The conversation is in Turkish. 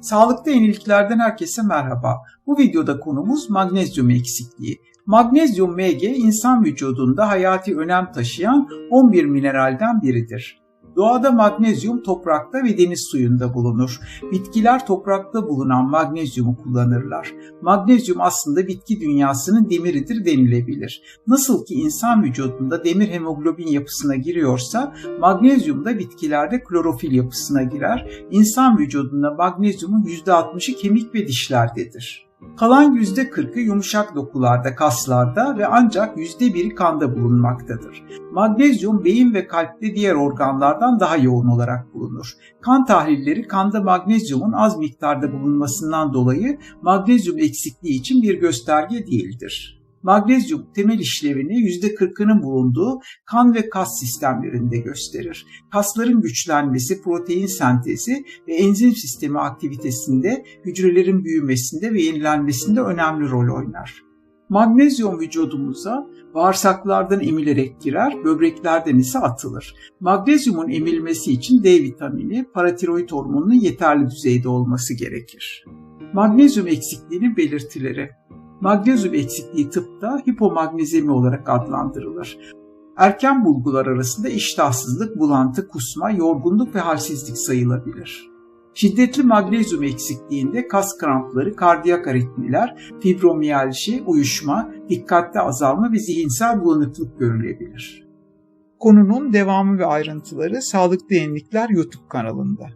Sağlıklı yeniliklerden herkese merhaba. Bu videoda konumuz magnezyum eksikliği. Magnezyum Mg insan vücudunda hayati önem taşıyan 11 mineralden biridir. Doğada magnezyum toprakta ve deniz suyunda bulunur. Bitkiler toprakta bulunan magnezyumu kullanırlar. Magnezyum aslında bitki dünyasının demiridir denilebilir. Nasıl ki insan vücudunda demir hemoglobin yapısına giriyorsa, magnezyum da bitkilerde klorofil yapısına girer. İnsan vücudunda magnezyumun %60'ı kemik ve dişlerdedir. Kalan %40'ı yumuşak dokularda, kaslarda ve ancak %1'i kanda bulunmaktadır. Magnezyum beyin ve kalpte diğer organlardan daha yoğun olarak bulunur. Kan tahlilleri kanda magnezyumun az miktarda bulunmasından dolayı magnezyum eksikliği için bir gösterge değildir. Magnezyum temel işlevini %40'ının bulunduğu kan ve kas sistemlerinde gösterir. Kasların güçlenmesi, protein sentezi ve enzim sistemi aktivitesinde hücrelerin büyümesinde ve yenilenmesinde önemli rol oynar. Magnezyum vücudumuza bağırsaklardan emilerek girer, böbreklerden ise atılır. Magnezyumun emilmesi için D vitamini, paratiroid hormonunun yeterli düzeyde olması gerekir. Magnezyum eksikliğinin belirtileri Magnezyum eksikliği tıpta hipomagnezemi olarak adlandırılır. Erken bulgular arasında iştahsızlık, bulantı, kusma, yorgunluk ve halsizlik sayılabilir. Şiddetli magnezyum eksikliğinde kas krampları, kardiyak aritmiler, fibromiyalji, uyuşma, dikkatte azalma ve zihinsel bulanıklık görülebilir. Konunun devamı ve ayrıntıları Sağlıklı Yenilikler YouTube kanalında.